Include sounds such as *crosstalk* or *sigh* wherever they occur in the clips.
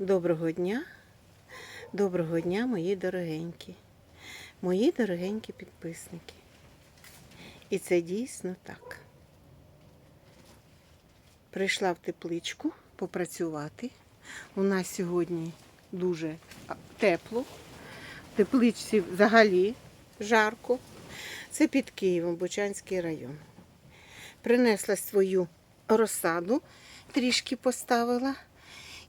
Доброго дня, доброго дня, мої дорогенькі, мої дорогенькі підписники. І це дійсно так. Прийшла в тепличку попрацювати. У нас сьогодні дуже тепло. В тепличці взагалі жарко. Це під Києвом, Бучанський район. Принесла свою розсаду, трішки поставила.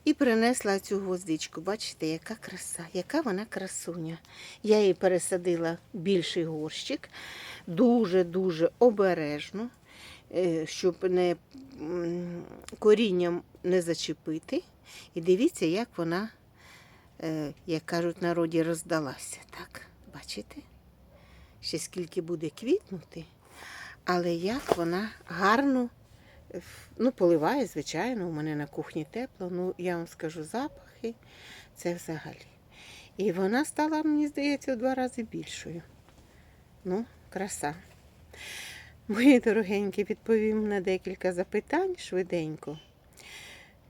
І принесла цю гвоздичку. Бачите, яка краса, яка вона красуня. Я її пересадила в більший горщик, дуже-дуже обережно, е, щоб не корінням не зачепити. І дивіться, як вона, е, як кажуть в народі, роздалася. Так, бачите? Ще скільки буде квітнути, але як вона гарно Ну, поливає, звичайно, у мене на кухні тепло. Ну, я вам скажу, запахи це взагалі. І вона стала, мені здається, в два рази більшою. Ну, краса. Мої дорогенькі, відповім на декілька запитань швиденько.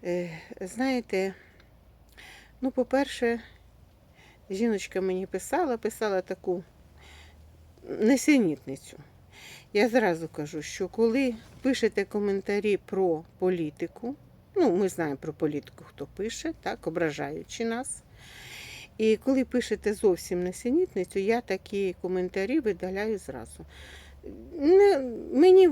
Е, знаєте, ну, по-перше, жіночка мені писала, писала таку несенітницю. Я зразу кажу, що коли пишете коментарі про політику, ну, ми знаємо про політику, хто пише, так, ображаючи нас. І коли пишете зовсім несенітницю, я такі коментарі видаляю зразу. Не, мені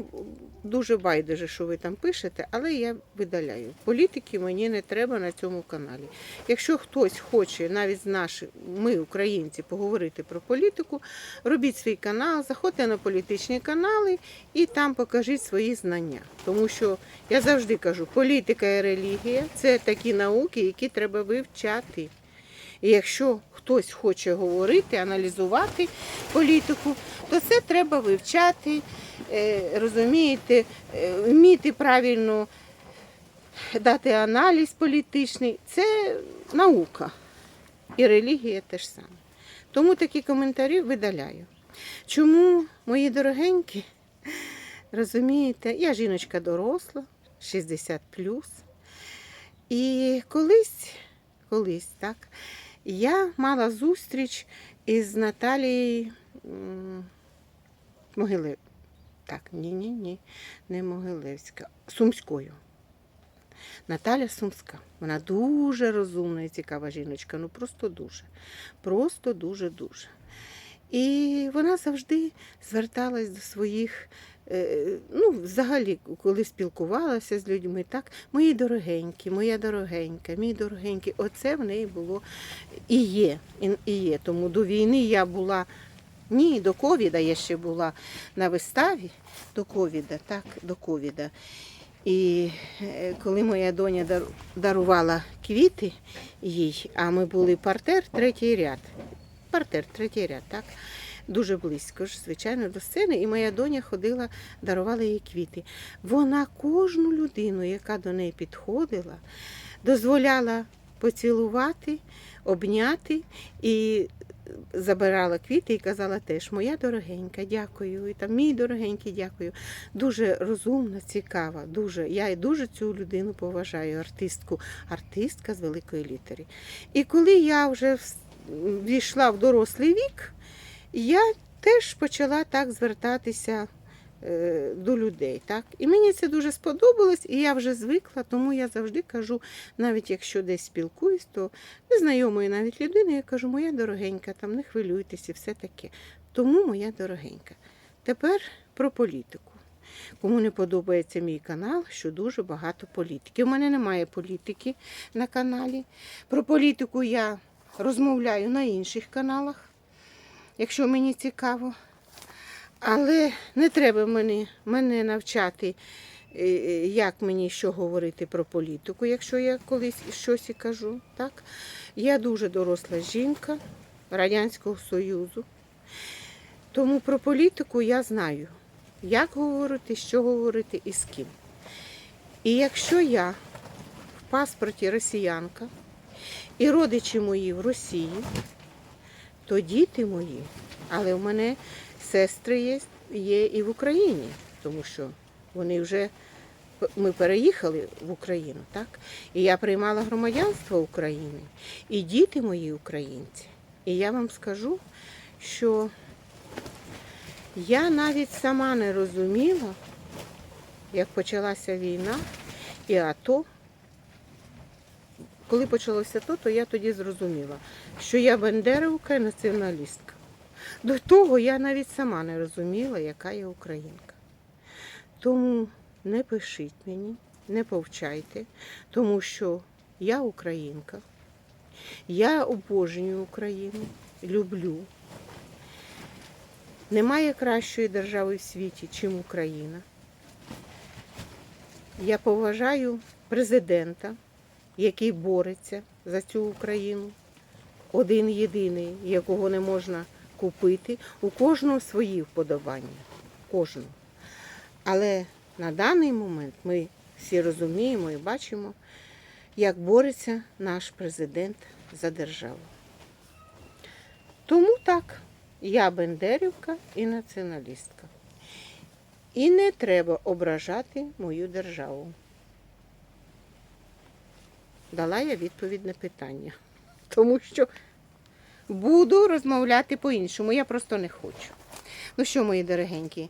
дуже байдуже, що ви там пишете, але я видаляю. Політики мені не треба на цьому каналі. Якщо хтось хоче, навіть з наших, ми, українці, поговорити про політику, робіть свій канал, заходьте на політичні канали і там покажіть свої знання. Тому що я завжди кажу, політика і релігія це такі науки, які треба вивчати. І якщо хтось хоче говорити, аналізувати політику, то це треба вивчати, е, розумієте, е, вміти правильно дати аналіз політичний. Це наука. І релігія теж саме. Тому такі коментарі видаляю. Чому, мої дорогенькі, розумієте, я жіночка доросла, 60 І колись, колись, так, я мала зустріч із Наталією м, Могилев... Так, ні, ні, не Могилевська, Сумською. Наталя Сумська. Вона дуже розумна і цікава жіночка. Ну просто дуже. Просто дуже-дуже. І вона завжди зверталась до своїх, ну, взагалі, коли спілкувалася з людьми, так, мої дорогенькі, моя дорогенька, мій дорогенький, оце в неї було і є. І є. Тому до війни я була. Ні, до ковіда я ще була на виставі до ковіда, так, до ковіда. І е, коли моя доня дарувала квіти їй, а ми були партер, третій ряд. Партер, третій ряд, так? Дуже близько ж, звичайно, до сцени. І моя доня ходила, дарувала їй квіти. Вона кожну людину, яка до неї підходила, дозволяла поцілувати, обняти і забирала квіти і казала теж Моя дорогенька, дякую. І там мій дорогенький, дякую. Дуже розумна, цікава. Дуже. Я і дуже цю людину поважаю, артистку, артистка з великої літери. І коли я вже війшла в дорослий вік, я теж почала так звертатися е, до людей. Так? І мені це дуже сподобалось, і я вже звикла, тому я завжди кажу, навіть якщо десь спілкуюсь, то незнайомої навіть людини, я кажу, моя дорогенька, там не хвилюйтеся, все таке. Тому моя дорогенька. Тепер про політику. Кому не подобається мій канал, що дуже багато політики. У мене немає політики на каналі. Про політику я розмовляю на інших каналах, якщо мені цікаво. Але не треба мене, мене навчати, е, е, як мені що говорити про політику, якщо я колись щось і кажу. Так? Я дуже доросла жінка Радянського Союзу. Тому про політику я знаю, як говорити, що говорити і з ким. І якщо я в паспорті росіянка і родичі мої в Росії, то діти мої, але в мене сестри є, є і в Україні, тому що вони вже ми переїхали в Україну, так? І я приймала громадянство України, і діти мої українці. І я вам скажу, що я навіть сама не розуміла, як почалася війна і АТО. Коли почалося АТО, то я тоді зрозуміла, що я бандерівка і націоналістка. До того я навіть сама не розуміла, яка я українка. Тому не пишіть мені, не повчайте, тому що я українка. Я обожнюю Україну, люблю. Немає кращої держави в світі, чим Україна. Я поважаю президента, який бореться за цю Україну. Один єдиний, якого не можна купити. У кожного свої вподобання. Кожного. Але на даний момент ми всі розуміємо і бачимо, як бореться наш президент за державу. Тому так, я бендерівка і націоналістка. І не треба ображати мою державу. Дала я відповідь на питання. *laughs* Тому що буду розмовляти по-іншому. Я просто не хочу. Ну що, мої дорогенькі,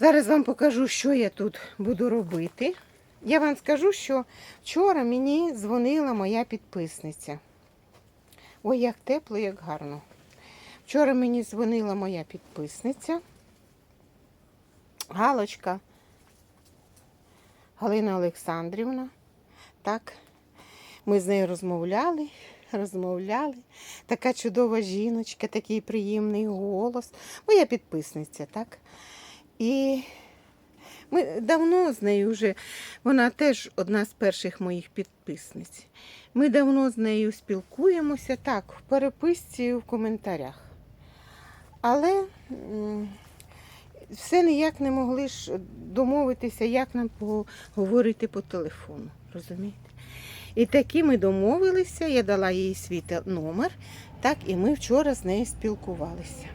зараз вам покажу, що я тут буду робити. Я вам скажу, що вчора мені дзвонила моя підписниця. Ой, як тепло, як гарно. Вчора мені дзвонила моя підписниця. Галочка Галина Олександрівна. Так, ми з нею розмовляли, розмовляли. Така чудова жіночка, такий приємний голос. Моя підписниця, так? І ми давно з нею вже, вона теж одна з перших моїх підписниць. Ми давно з нею спілкуємося, так, в переписці, в коментарях. Але все ніяк не могли ж домовитися, як нам поговорити по телефону. Розумієте? І таки ми домовилися, я дала їй свій номер, так, і ми вчора з нею спілкувалися.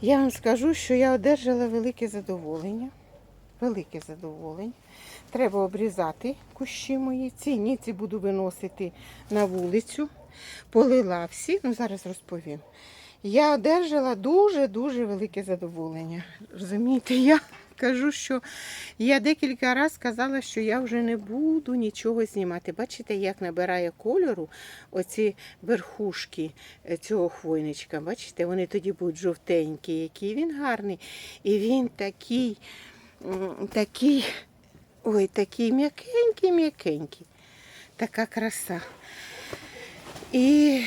Я вам скажу, що я одержала велике задоволення. Велике задоволення. Треба обрізати кущі мої. Ці ніці буду виносити на вулицю. Полила всі, ну зараз розповім. Я одержала дуже-дуже велике задоволення. Розумієте, я кажу, що я декілька разів сказала, що я вже не буду нічого знімати. Бачите, як набирає кольору оці верхушки е, цього хвойничка. Бачите, вони тоді будуть жовтенькі, який він гарний. І він такий, такий, ой, такий м'якенький, м'якенький. Така краса. І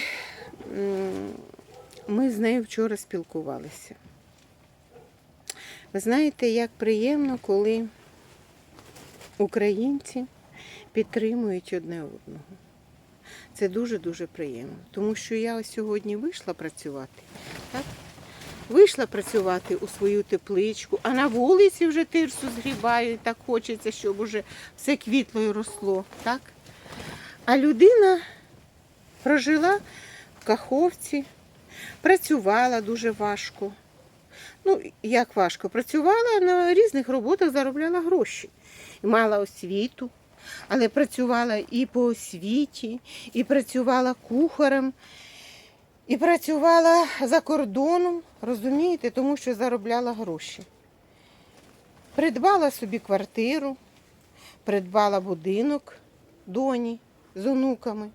ми з нею вчора спілкувалися. Ви знаєте, як приємно, коли українці підтримують одне одного. Це дуже-дуже приємно. Тому що я сьогодні вийшла працювати. Так? Вийшла працювати у свою тепличку, а на вулиці вже тирсу згрібаю, і так хочеться, щоб уже все квітло і росло. Так? А людина прожила в Каховці, працювала дуже важко. Ну, як важко, працювала на різних роботах, заробляла гроші. Мала освіту, але працювала і по освіті, і працювала кухарем, і працювала за кордоном, розумієте, тому що заробляла гроші. Придбала собі квартиру, придбала будинок доні з онуками,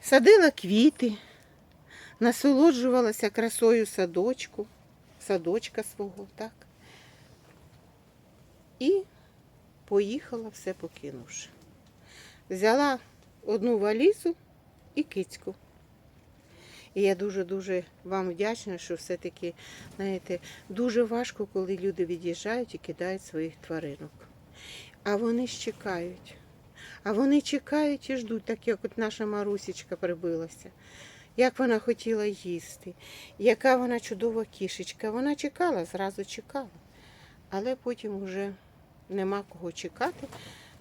садила квіти, насолоджувалася красою садочку, садочка свого, так. І поїхала все покинувши. Взяла одну валізу і кицьку. І я дуже-дуже вам вдячна, що все-таки, знаєте, дуже важко, коли люди від'їжджають і кидають своїх тваринок. А вони ж чекають. А вони чекають і ждуть, так як от наша Марусічка прибилася. Як вона хотіла їсти, яка вона чудова кішечка. Вона чекала, зразу чекала. Але потім вже нема кого чекати,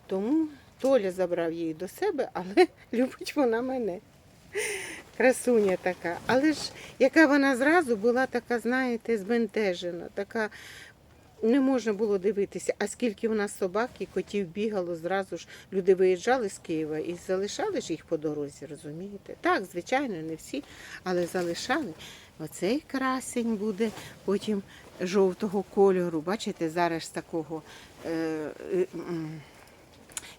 тому Толя забрав її до себе, але *laughs* любить вона мене. Красуня така. Але ж яка вона зразу була така, знаєте, збентежена, така не можна було дивитися, а скільки у нас собак і котів бігало, зразу ж люди виїжджали з Києва і залишали ж їх по дорозі, розумієте? Так, звичайно, не всі, але залишали. Оцей красень буде потім жовтого кольору. Бачите, зараз такого е, е,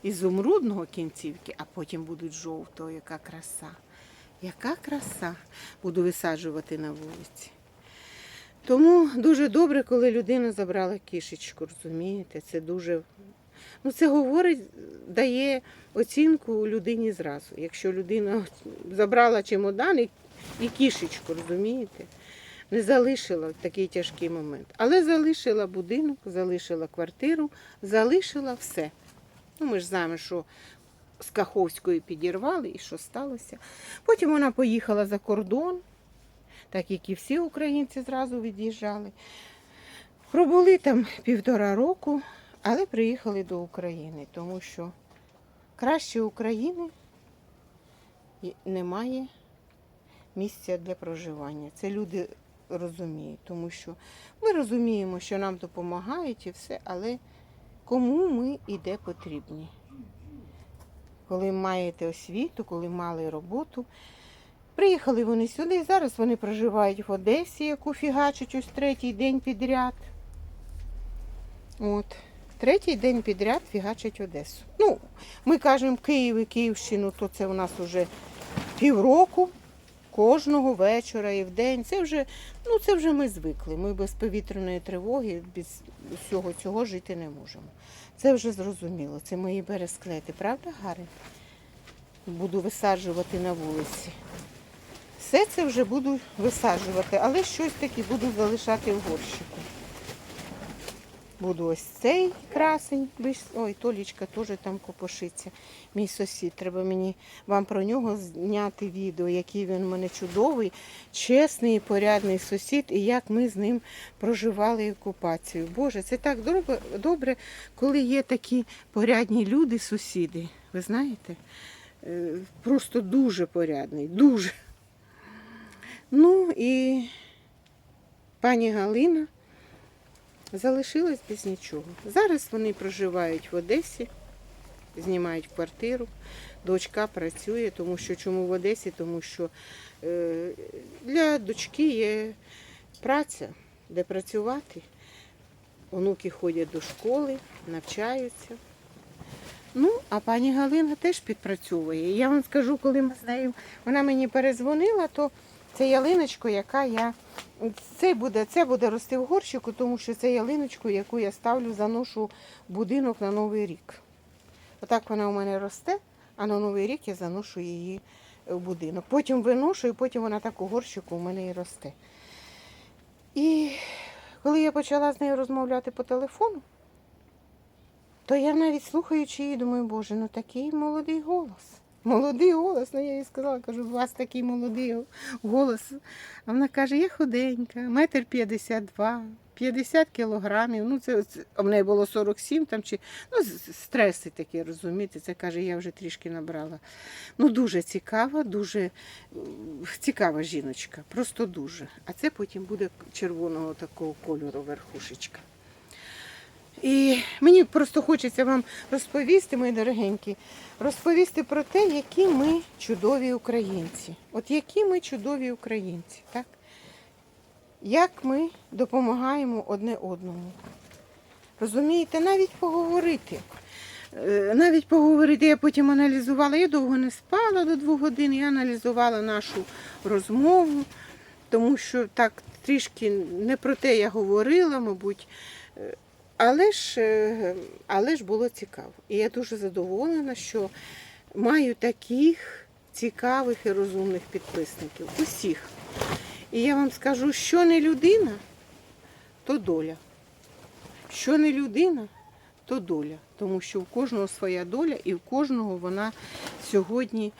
ізумрудного кінцівки, а потім будуть жовтого, яка краса. Яка краса буду висаджувати на вулиці. Тому дуже добре, коли людина забрала кішечку, розумієте? Це дуже. Ну, це говорить, дає оцінку людині зразу. Якщо людина забрала чемодан і, і кішечку, розумієте? Не залишила такий тяжкий момент. Але залишила будинок, залишила квартиру, залишила все. Ну, ми ж знаємо, що з Каховської підірвали і що сталося. Потім вона поїхала за кордон, так як і всі українці зразу від'їжджали. Пробули там півтора року, але приїхали до України, тому що краще України немає місця для проживання. Це люди розуміють, тому що ми розуміємо, що нам допомагають і все, але кому ми і де потрібні. Коли маєте освіту, коли мали роботу. Приїхали вони сюди, зараз вони проживають в Одесі, яку фігачать ось третій день підряд. От. Третій день підряд фігачать Одесу. Ну, ми кажемо Київ і Київщину, то це у нас вже півроку, кожного вечора і вдень. Це вже, ну, це вже ми звикли. Ми без повітряної тривоги, без всього цього жити не можемо. Це вже зрозуміло. Це мої бересклети, правда, Гарри? Буду висаджувати на вулиці. Все це вже буду висаджувати, але щось таке буду залишати в горщику. Буду ось цей красень. Ой, Толічка теж там копошиться. Мій сусід. Треба мені вам про нього зняти відео, який він у мене чудовий, чесний і порядний сусід, і як ми з ним проживали окупацію. Боже, це так добре, коли є такі порядні люди, сусіди. Ви знаєте? Е, Просто дуже порядний, дуже. Ну і пані Галина залишилась без нічого. Зараз вони проживають в Одесі, знімають квартиру. Дочка працює, тому що чому в Одесі? Тому що е, для дочки є праця, де працювати. Онуки ходять до школи, навчаються. Ну, а пані Галина теж підпрацьовує. Я вам скажу, коли ми з нею вона мені перезвонила, то це ялиночко, яка я. Це буде, це буде рости в горщику, тому що це ялиночку, яку я ставлю, заношу в будинок на Новий рік. Отак вона у мене росте, а на Новий рік я заношу її в будинок. Потім виношу, і потім вона так у горщику у мене і росте. І коли я почала з нею розмовляти по телефону, то я навіть слухаючи її, думаю, боже, ну такий молодий голос. Молодий голос, ну я їй сказала, кажу, у вас такий молодий голос. А вона каже, я худенька, метр п'ятдесят два, 50 кілограмів. Ну, це, це в неї було 47 там чи ну, стреси такі, розумієте. Це каже, я вже трішки набрала. Ну, дуже цікава, дуже цікава жіночка, просто дуже. А це потім буде червоного такого кольору верхушечка. І мені просто хочеться вам розповісти, мої дорогенькі, розповісти про те, які ми чудові українці. От які ми чудові українці, так? Як ми допомагаємо одне одному. Розумієте, навіть поговорити. Е, Навіть поговорити, я потім аналізувала, я довго не спала до двох годин, я аналізувала нашу розмову, тому що так трішки не про те я говорила, мабуть. Але ж, е, але ж було цікаво. І я дуже задоволена, що маю таких цікавих і розумних підписників. Усіх. І я вам скажу, що не людина, то доля. Що не людина, то доля. Тому що у кожного своя доля, і в кожного вона сьогодні,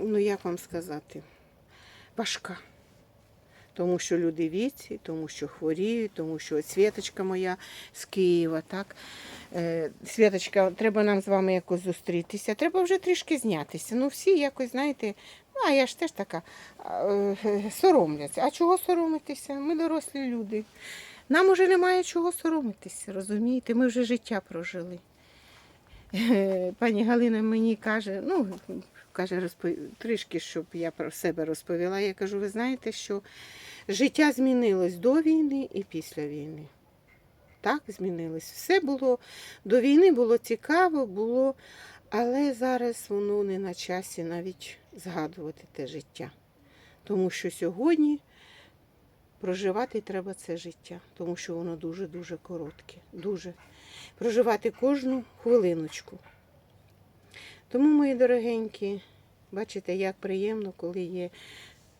ну як вам сказати, важка. Тому що люди віці, тому що хворіють, тому що от Світочка моя з Києва, так? Е, Світочка, треба нам з вами якось зустрітися, треба вже трішки знятися. Ну, всі якось, знаєте, ну, а я ж теж така, е, соромляться. А чого соромитися? Ми дорослі люди. Нам уже немає чого соромитися, розумієте? Ми вже життя прожили. Е, Пані Галина мені каже, ну, каже, розпов... трішки, щоб я про себе розповіла. Я кажу, ви знаєте, що життя змінилось до війни і після війни. Так, змінилось. Все було до війни було цікаво, було, але зараз воно не на часі навіть згадувати те життя. Тому що сьогодні проживати треба це життя, тому що воно дуже-дуже коротке. Дуже. Проживати кожну хвилиночку. Тому, мої дорогенькі, бачите, як приємно, коли є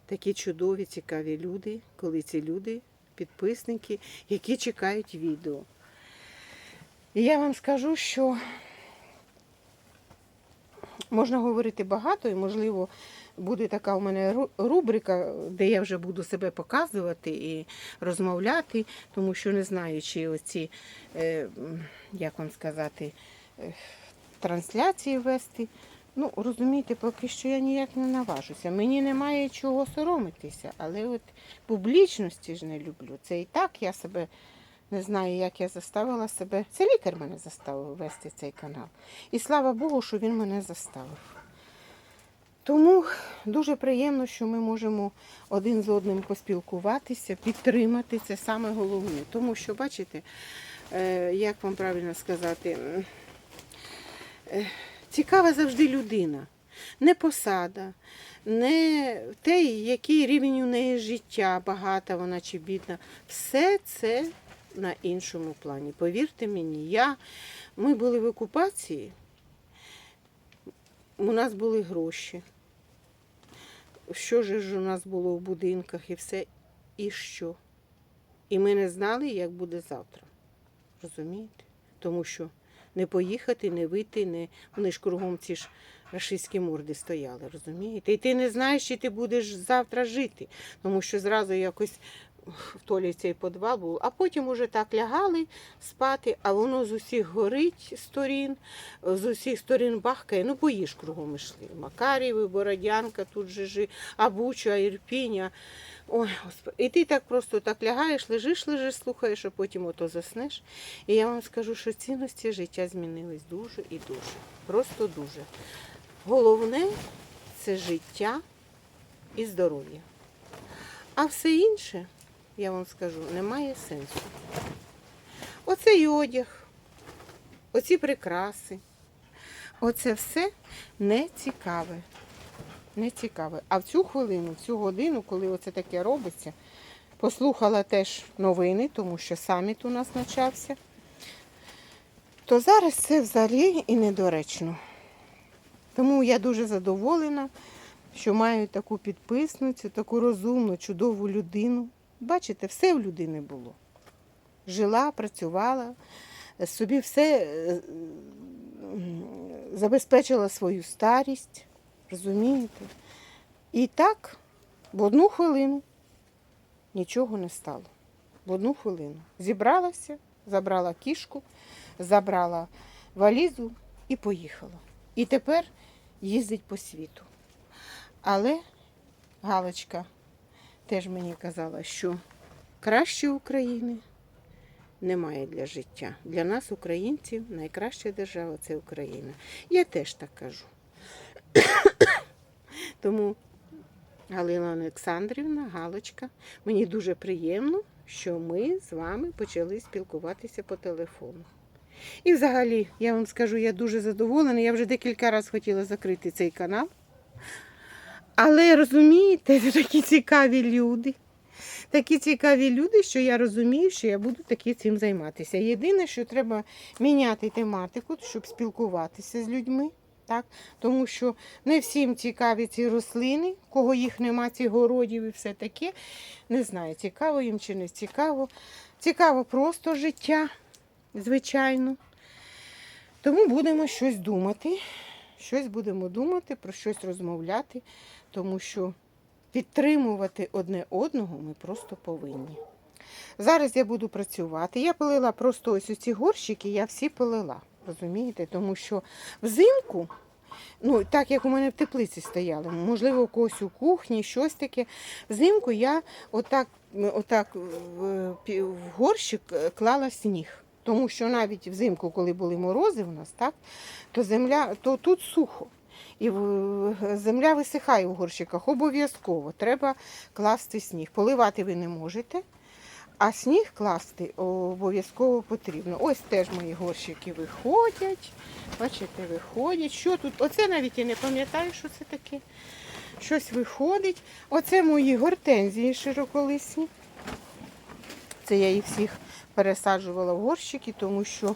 такі чудові, цікаві люди, коли ці люди, підписники, які чекають відео. І я вам скажу, що можна говорити багато, і, можливо, буде така у мене рубрика, де я вже буду себе показувати і розмовляти, тому що не знаю, чи оці, е, як вам сказати, е, трансляції вести. Ну, розумієте, поки що я ніяк не наважуся. Мені немає чого соромитися, але от публічності ж не люблю. Це і так я себе не знаю, як я заставила себе. Це лікар мене заставив вести цей канал. І слава Богу, що він мене заставив. Тому дуже приємно, що ми можемо один з одним поспілкуватися, підтримати. Це саме головне. Тому що, бачите, е, як вам правильно сказати, цікава завжди людина. Не посада, не те, який рівень у неї життя, багата вона чи бідна. Все це на іншому плані. Повірте мені, я, ми були в окупації, у нас були гроші. Що ж у нас було в будинках і все, і що? І ми не знали, як буде завтра. Розумієте? Тому що не поїхати, не вийти, не... вони ж кругом ці ж рашистські морди стояли, розумієте? І ти не знаєш, чи ти будеш завтра жити, тому що зразу якось в Толі цей підвал був, а потім уже так лягали спати, а воно з усіх горить сторін, з усіх сторін бахкає, ну бої кругом йшли. Макарів, Бородянка, тут же ж, а Ірпіня. Ой, Господи. І ти так просто так лягаєш, лежиш, лежиш, слухаєш, а потім ото заснеш. І я вам скажу, що цінності життя змінились дуже і дуже. Просто дуже. Головне це життя і здоров'я. А все інше, я вам скажу, немає сенсу. Оцей одяг, оці прикраси, оце все не цікаве. Не цікаве. А в цю хвилину, в цю годину, коли оце таке робиться, послухала теж новини, тому що саміт у нас почався, то зараз це взагалі і недоречно. Тому я дуже задоволена, що маю таку підписницю, таку розумну, чудову людину. Бачите, все в людини було. Жила, працювала, собі все е, забезпечила свою старість, розумієте? І так, в одну хвилину нічого не стало. В одну хвилину. Зібралася, забрала кішку, забрала валізу і поїхала. І тепер їздить по світу. Але Галочка теж мені казала, що краще України немає для життя. Для нас, українців, найкраща держава це Україна. Я теж так кажу. *coughs* Тому Галина Олександрівна, Галочка, мені дуже приємно, що ми з вами почали спілкуватися по телефону. І взагалі, я вам скажу, я дуже задоволена. Я вже декілька разів хотіла закрити цей канал. Але розумієте, це *laughs* такі цікаві люди. Такі цікаві люди, що я розумію, що я буду таки цим займатися. Єдине, що треба міняти тематику, щоб спілкуватися з людьми. Так? Тому що не всім цікаві ці рослини, кого їх нема, цих городів і все таке. Не знаю, цікаво їм чи не цікаво. Цікаво просто життя, звичайно. Тому будемо щось думати. Щось будемо думати, про щось розмовляти, тому що підтримувати одне одного ми просто повинні. Зараз я буду працювати. Я полила просто ось ці горщики, я всі полила. Розумієте? Тому що взимку Ну, так як у мене в теплиці стояли, можливо, у когось у кухні, щось таке. Взимку я отак, отак в, в горщик е, клала сніг. Тому що навіть взимку, коли були морози у нас, так, то земля, то тут сухо. І земля висихає у горщиках. Обов'язково треба класти сніг. Поливати ви не можете, а сніг класти обов'язково потрібно. Ось теж мої горщики виходять. Бачите, виходять. Що тут? Оце навіть я не пам'ятаю, що це таке. Щось виходить. Оце мої гортензії широколисні. Це я їх всіх пересаджувала в горщики, тому що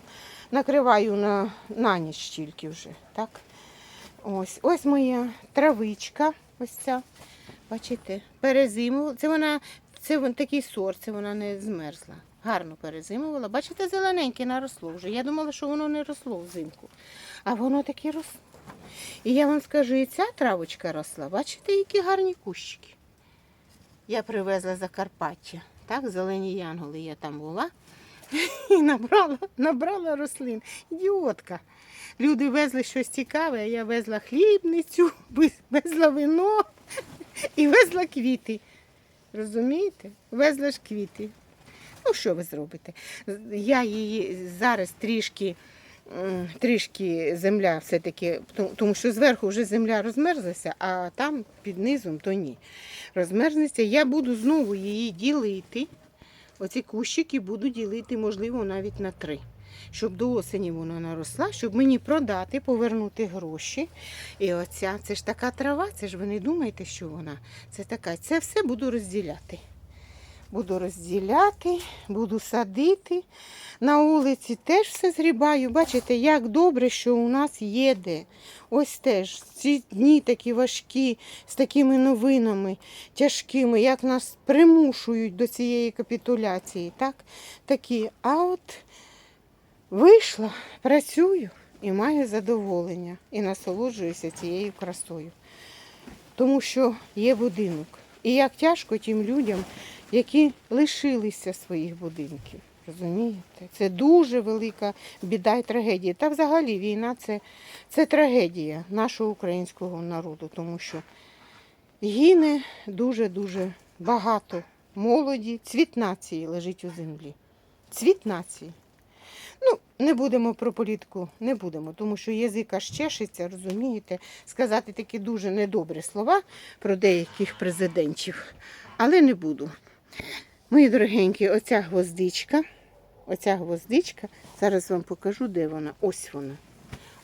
накриваю на, на ніч тільки вже. Так? Ось, ось моя травичка. Ось ця. Бачите, перезимувала. Це вона, це вон такий сорт, це вона не змерзла. Гарно перезимувала. Бачите, зелененьке наросло вже. Я думала, що воно не росло взимку. А воно таки росло. І я вам скажу, і ця травочка росла. Бачите, які гарні кущики. Я привезла Закарпаття. Так, зелені янголи я там була. *laughs* І набрала, набрала рослин. Ідіотка. Люди везли щось цікаве, я везла хлібницю, *laughs* везла вино і везла квіти. Розумієте? Везла ж квіти. Ну, що ви зробите? Я її зараз трішки, трішки земля все-таки, тому що зверху вже земля розмерзлася, а там під низом то ні. Розмерзнеться. Я буду знову її ділити. Оці кущики буду ділити, можливо, навіть на три. Щоб до осені вона наросла, щоб мені продати, повернути гроші. І оця, це ж така трава, це ж ви не думаєте, що вона. Це така. Це все буду розділяти. Буду розділяти, буду садити. На вулиці теж все зрібаю. Бачите, як добре, що у нас є де. Ось теж ці дні такі важкі, з такими новинами тяжкими, як нас примушують до цієї капітуляції. Так? Такі. А от вийшла, працюю і маю задоволення, і насолоджуюся цією красою. Тому що є будинок. І як тяжко тим людям, які лишилися своїх будинків. Розумієте? Це дуже велика біда і трагедія. Та взагалі війна це, це трагедія нашого українського народу, тому що гине дуже-дуже багато молоді, цвіт нації лежить у землі. Цвіт нації. Ну, не будемо про політику, не будемо, тому що язик аж чешеться, розумієте, сказати такі дуже недобрі слова про деяких президентів, але не буду. Мої дорогенькі, оця гвоздичка, оця гвоздичка, зараз вам покажу, де вона. Ось вона.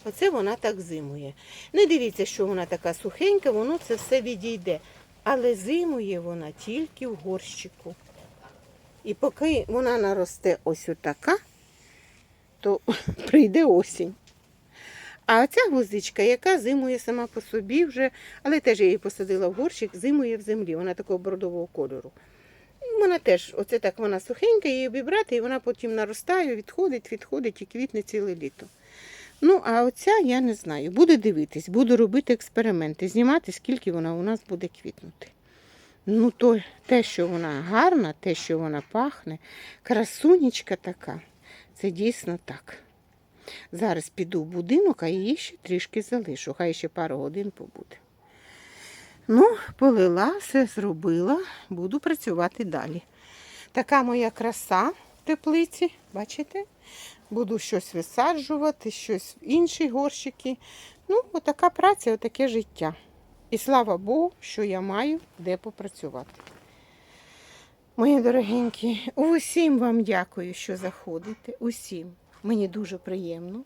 Оце вона так зимує. Не дивіться, що вона така сухенька, воно це все відійде. Але зимує вона тільки в горщику. І поки вона наросте ось отака, то *laughs* прийде осінь. А оця гвоздичка, яка зимує сама по собі вже, але теж я її посадила в горщик, зимує в землі, вона такого бордового кольору. Вона теж, оце так вона сухенька, її обібрати, і вона потім наростає, відходить, відходить і квітне ціле літо. Ну, а оця я не знаю. Буду дивитись, буду робити експерименти, знімати, скільки вона у нас буде квітнути. Ну, то те, що вона гарна, те, що вона пахне, красунечка така. Це дійсно так. Зараз піду в будинок, а її ще трішки залишу. Хай ще пару годин побуде. Ну, полила, все зробила, буду працювати далі. Така моя краса в теплиці, бачите? Буду щось висаджувати, щось в інші горщики. Ну, отака праця, отаке життя. І слава Богу, що я маю де попрацювати. Мої дорогенькі, усім вам дякую, що заходите. Усім. Мені дуже приємно.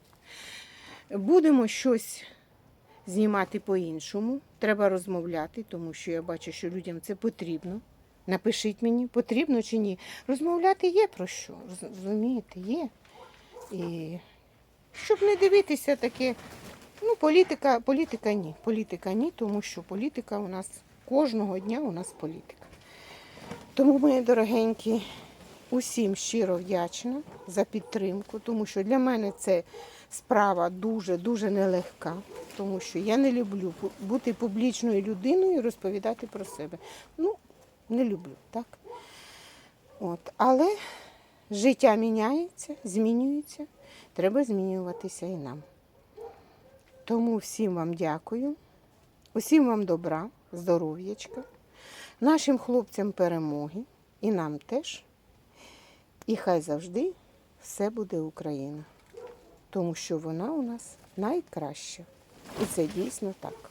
Будемо щось знімати по-іншому. Треба розмовляти, тому що я бачу, що людям це потрібно. Напишіть мені, потрібно чи ні. Розмовляти є про що. Розумієте, є. І щоб не дивитися таке, ну, політика, політика ні. Політика ні, тому що політика у нас кожного дня у нас політика. Тому, мої дорогенькі, усім щиро вдячна за підтримку, тому що для мене це справа дуже-дуже нелегка, тому що я не люблю бути публічною людиною і розповідати про себе. Ну, не люблю, так? От. Але життя міняється, змінюється, треба змінюватися і нам. Тому всім вам дякую, усім вам добра, здоров'ячка, нашим хлопцям перемоги і нам теж. І хай завжди все буде Україна, тому що вона у нас найкраща. І це дійсно так.